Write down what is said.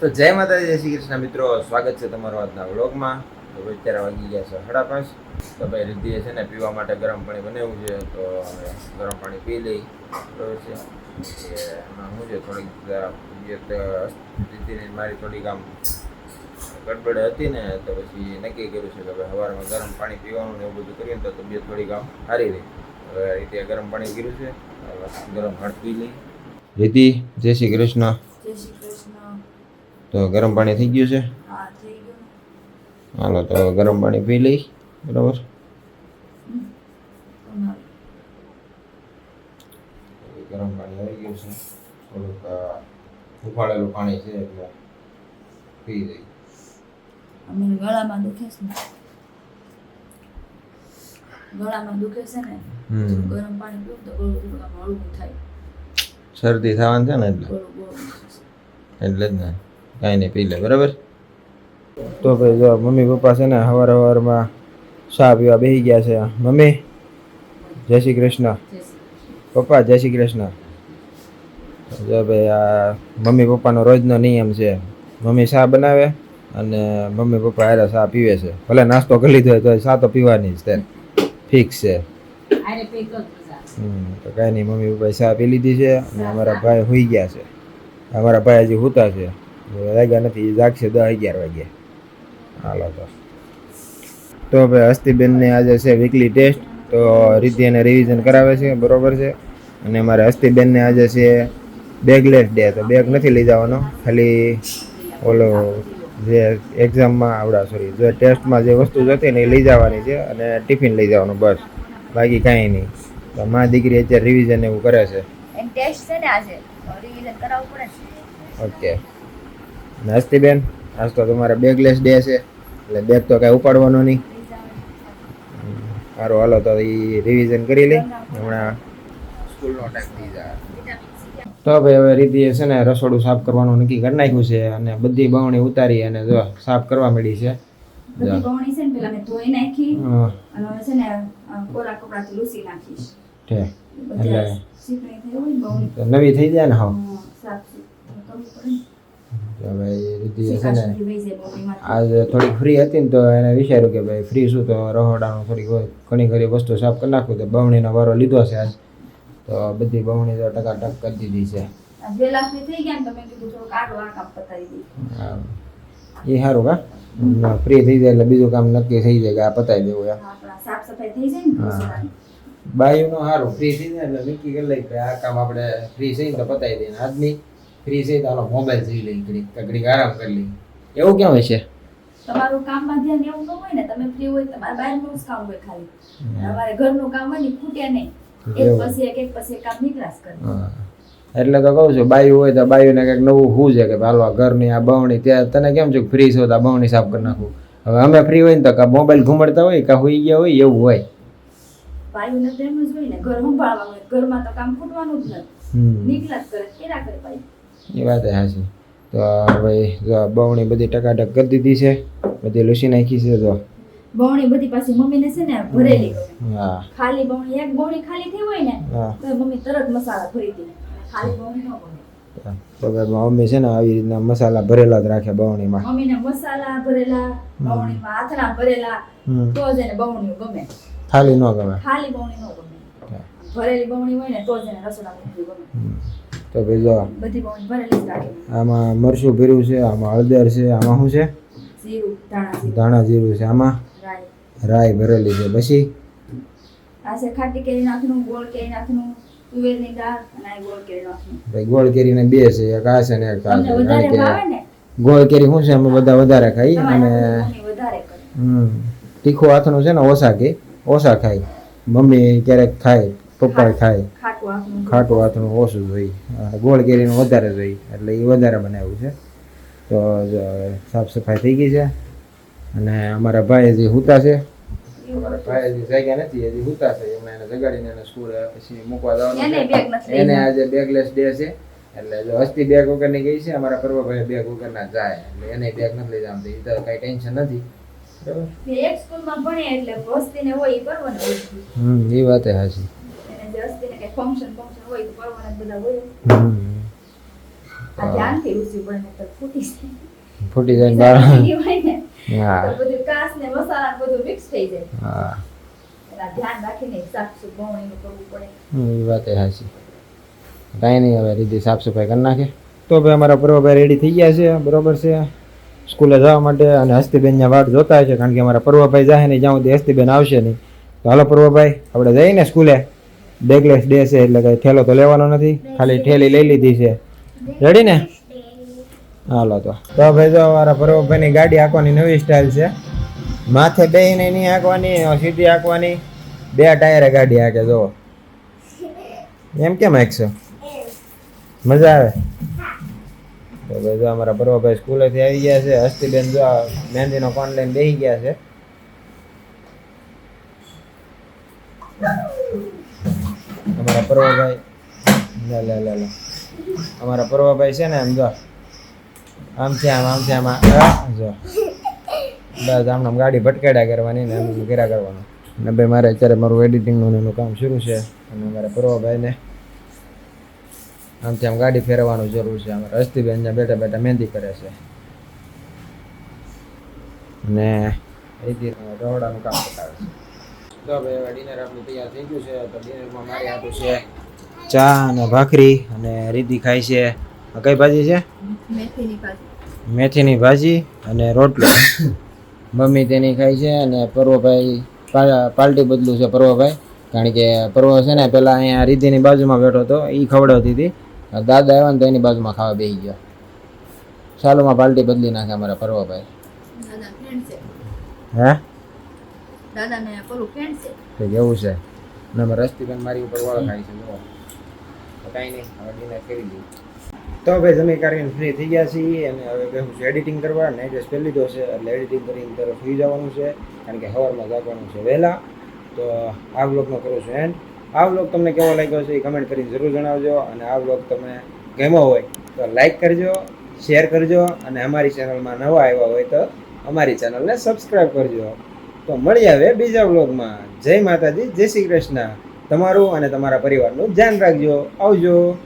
તો જય માતાજી, જય શ્રી કૃષ્ણ મિત્રો. સ્વાગત છે તમારો આજના વ્લોગમાં. તો ભાઈ અત્યારે વાગી ગયા છે સાડા પાંચ. તો ભાઈ રિદ્ધિએ છે ને પીવા માટે ગરમ પાણી બનાવ્યું છે. તો અમે ગરમ પાણી પી લઈ છે. એમાં શું છે, થોડીક રિદ્ધિની મારી થોડીક આમ ગડબડ હતી ને, તો પછી નક્કી કર્યું છે કે ભાઈ સવારમાં ગરમ પાણી પીવાનું ને એવું બધું કરીએ ને તો તબિયત થોડીક આમ સારી રહી. હવે રીતે ગરમ પાણી કર્યું છે. ગરમ હળ પી લઈ. કૃષ્ણ જય શ્રી કૃષ્ણ. તો ગરમ પાણી થઈ ગયું છે? હાલો તો ગરમ પાણી પી લઈ બરાબર? ગરમ પાણી આવી ગયું છે. થોડુંક ઉફાળેલું પાણી છે એટલે પી લઈ. ગળામાં દુખે છે ને. ગળામાં દુખે છે ને ગરમ પાણી પીવું તો ગળું થોડું હળવું થાય. શરદી થવાનું છે ને એટલે. એટલે જ ને. કાંઈ નહીં પી લે બરાબર? તો ભાઈ જો મમ્મી પપ્પા છે ને સવાર સવારમાં ચા પીવા બેસી ગયા છે. મમ્મી જય શ્રી કૃષ્ણ. પપ્પા જય શ્રી કૃષ્ણ. જો ભાઈ આ મમ્મી પપ્પાનો રોજનો નિયમ છે. મમ્મી ચા બનાવે અને મમ્મી પપ્પા હારે ચા પીવે છે. ભલે નાસ્તો કરી લીધો હોય તો ચા તો પીવાની જ તે. ફિક્સ છે. તો કાંઈ નહીં મમ્મી પપ્પાએ ચા પી લીધી છે અને અમારા ભાઈ સુઈ ગયા છે. અમારા ભાઈ હજી સૂતા છે. વાગ્યા નથી જાગશે દસ અગિયાર વાગ્યા. હાલો તો. તો હવે હસ્તીબેનને આજે છે વીકલી ટેસ્ટ તો રીતિ એને રિવિઝન કરાવે છે બરોબર છે? અને મારે હસ્તીબેનને આજે છે બેગલેસ ડે તો બેગ નથી લઈ જવાનો ખાલી ઓલો જે એક્ઝામમાં આવડા સોરી જે ટેસ્ટમાં જે વસ્તુ જોતી ને એ લઈ જવાની છે અને ટિફિન લઈ જવાનું બસ. બાકી કાંઈ નહીં. તો મા દીકરી અત્યારે રિવિઝન એવું કરે છે. ટેસ્ટ છે ને આજે રિવિઝન કરાવવું પડે. છે ઓકે અને બેન આજ તો તમારે બેગલેસ ડે છે એટલે બેગ તો કાંઈ ઉપાડવાનો નહીં. સારું હાલો તો એ રિવિઝન કરી લઈ. હમણાં સ્કૂલનો ટાઈમ થઈ જાય. તો ભાઈ હવે રીતિએ છે ને રસોડું સાફ કરવાનું નક્કી કરી નાખ્યું છે અને બધી બવણી ઉતારી અને જો સાફ કરવા મળી છે. બધી બવણી છે ને પેલા મેં ધોઈ નાખી અને છે ને કોરા કપડાથી લૂસી નાખીશ. ઠે. એટલે- નવી થઈ જાય ને હા સાફ કરવું પડે ને. તો ભાઈ રીતિએ છે ને આજે થોડીક ફ્રી હતી ને તો એને વિચાર્યું કે ભાઈ ફ્રી શું તો રહોડાનું થોડીક હોય ઘણી ઘણી વસ્તુ સાફ કરી નાખું તો બવણીનો વારો લીધો છે આજ. તો બધી બવણી તો ટકાટક કરી દીધી છે. એ સારું કા? ફ્રી થઈ જાય એટલે બીજું કામ નક્કી થઈ જાય કે આ પતાવી દેવું એમ. સાફ સફાઈ થઈ જાય ને હા. રસોડાની. સારું ફ્રી થઈ જાય એટલે નક્કી કરી લઈ કે આ કામ આપણે ફ્રી થઈને તો પતાવી દઈએ. આજની ફ્રી છે તો હાલો મોબાઈલ જોઈ લઈ ઘડીક ઘડીક આરામ કરી લઈ એવું કેમ હોય છે તમારું કામમાં ધ્યાન એવું ન હોય ને તમે ફ્રી હોય તમારે બહારનું જ કામ હોય ખાલી. અમારે ઘરનું કામ હોય ને ખૂટે નહીં. એક પછી એક એક પછી એક કામ નીકળાશ કરે એટલે તો કહું છું બાયું હોય તો બાયુને કંઈક નવું શું છે કે હાલો આ ઘરની આ બવણી ત્યાં તને કેમ છે ફ્રી છો તો આ બવણી સાફ કરી નાખું? હવે અમે ફ્રી હોય ને તો કાં મોબાઈલ ઘુમડતા હોય કાં હોઈ ગયા હોય એવું હોય. બાયુને તો એમ જ હોય ને ઘર સંભાળવાનું હોય ઘરમાં તો કામ ખૂટવાનું જ નથી. હમ. નીકળાશ કરે કેરા કરે ભાઈ એ વાત હાચી તો ભાઈ જો બવણી બધી ટકાટક કરી દીધી છે બધી લૂસી નાખી છે તો બવણી બધી પાછી મમ્મીને છે ને ભરેલી હા. ખાલી બવણી એક બવણી ખાલી થઈ હોય ને તો મમ્મી તરત મસાલા ભરી દે. ખાલી બવણી ન તો મમ્મી છે ને આવી રીતના મસાલા ભરેલા જ રાખે બવણીમાં. મમ્મીને મસાલા ભરેલા બવણીમાં આથરા ભરેલા તો જ એને બવણી ગમે. ખાલી ન ગમે. ખાલી બવણી ન ગમે. ભરેલી બવણી હોય ને તો જ એને રસોડા ગમે. તો ભાઈ જો આમાં મરચું ભર્યું છે આમાં હળદર છે આમાં શું છે? ધાણા જીરું. છે આમાં? રાઈ. ભરેલી છે. પછી? આ છે ખાટી કેરી નાખનું ગોળ કેરી નાખનું તુવેરની દાળ અને ગોળ કેરી નાખનું ભાઈ ગોળ કેરીને બે છે એક આ છે ને એક આ છે. ગોળ કેરી શું છે અમે બધા વધારે ખાઈ અને હમ તીખું હાથનું છે ને ઓછા કે ઓછા ખાય. મમ્મી ક્યારેક ખાય. પપ્પા ખાય ખાટું હાથનું ઓછું જોઈ. ગોળ કેરીનું વધારે જોઈ. એટલે એ વધારે બનાવ્યું છે. તો સાફ સફાઈ થઈ ગઈ છે. અને અમારા ભાઈ હજી હુતા છે અમારા ભાઈ હજી જાગ્યા નથી હજી હુતા છે એમણે એને જગાડીને એને સ્કૂલે પછી મૂકવા જવાનું એને બેગ નથી લઈ આજે બેગલેસ ડે છે. એટલે જો હસ્તી બેગ વગરની ગઈ છે અમારા પર્વભાઈ બેગ વગરના જાય. એટલે એને બેગ નથી લઈ જવાનું. એ તો કઈ ટેન્શન નથી. બરાબર? એક સ્કૂલમાં ભણે એટલે વસ્તીને હોય એ કરવાનું હમ એ વાત એ હાચી એને કઈ ફંક્શન ફંક્શન હોય તો પરવાના બધા હોય. આ ધ્યાનથી ઊંચી પડે નહીંતર ફૂટી જાય. ફૂટી જાય ને બહાર હોય ને હા. તો બધું કાસ ને મસાલા બધું મિક્સ થઈ જાય. હા. એના ધ્યાન રાખીને સાફ સુગવણીનું કરવું પડે. એ વાત એ હાચી. કાંઈ નહીં હવે રીધી સાફ સફાઈ કરી નાખે. તો ભાઈ અમારા પર્વભાઈ રેડી થઈ ગયા છે બરોબર છે. સ્કૂલે જવા માટે અને હસ્તીબેનના વાટ જોતા છે કારણ કે અમારા પર્વભાઈ જાય નહીં જ્યાં સુધી હસ્તીબેન આવશે નહીં. તો હાલો પર્વભાઈ આપણે જઈએ ને સ્કૂલે બેગલેસ ડે છે એટલે કંઈ થેલો તો લેવાનો નથી ખાલી ઠેલી લઈ લીધી છે. રેડી ને? હાલો તો. તો ભાઈ જો અમારા પર્વભાઈની ગાડી હાંકવાની નવી સ્ટાઇલ છે. માથે બેહીને નહીં હાંકવાની સીધી હાંકવાની. બે ટાયરે ગાડી હાંકે જો એમ કેમ હાંકશો? મજા આવે? તો ભાઈ જો અમારા પર્વભાઈ સ્કૂલેથી આવી ગયા છે હસ્તીબેન જો મહેંદીનો કોન લઈને બેસી ગયા છે અમારા પર્વભાઈ. લે લે લે લે. અમારા પર્વભાઈ છે ને એમ જો. આમ છે, આમ આમ છે, આમ જો. બસ, આમ ગાડી ભટકાડ્યા કરવાની ને એમ ઘેરા કરવાનું. અને ભાઈ, મારે અત્યારે મારું એડિટિંગનું એનું કામ શરૂ છે. અને મારા પર્વભાઈને આમથી આમ ગાડી ફેરવવાનું જરૂર છે. અમારા હસ્તીબેન ત્યાં બેઠા બેઠા મહેંદી કરે છે. અને એ રોડાનું કામ બતાવે છે તો ભાઈ ડિનર આપણું તૈયાર થઈ ગયું છે તો ડિનરમાં મારી હાટું છે ચા અને ભાખરી અને રીતિ ખાય છે. આ કઈ ભાજી છે? મેથીની ભાજી. અને રોટલો. મમ્મી તેની ખાય છે અને પર્વભાઈ પાલટી બદલું છે પર્વભાઈ. કારણ કે પર્વ છે ને પેલા અહીંયા રીધીની બાજુમાં બેઠો હતો એ ખવડાવતી હતી. દાદા આવ્યા ને તો એની બાજુમાં ખાવા બેસી ગયો. ચાલુમાં પાલટી બદલી નાખે અમારા પર્વભાઈ. દાદા હે? દાદા ને પેલું ફ્રેન્ડ છે. એવું છે. અને અમે રસ્તીબેન મારી ઉપર વાળ ખાઈ છે તો કાંઈ નહીં, હવે ડિનર કરી દઈએ તો હવે જમી કરીને ફ્રી થઈ ગયા છીએ અને હવે બેહું છું એડિટિંગ કરવા ને એડ્રેસ પહેલી લીધો છે, એટલે એડિટિંગ કરીને તરફ સુઈ જવાનું છે, કારણ કે સવારમાં જાગવાનું છે વહેલા. તો આ વ્લોગનો કરું છું એન્ડ આ વ્લોગ તમને કેવો લાગ્યો છે એ કમેન્ટ કરીને જરૂર જણાવજો અને આ વ્લોગ તમે ગમ્યો હોય તો લાઈક કરજો શેર કરજો અને અમારી ચેનલમાં નવા આવ્યા હોય તો અમારી ચેનલને સબસ્ક્રાઈબ કરજો. તો મળી આવે બીજા બ્લોગમાં જય માતાજી, જય શ્રી કૃષ્ણ. તમારું અને તમારા પરિવારનું ધ્યાન રાખજો. આવજો.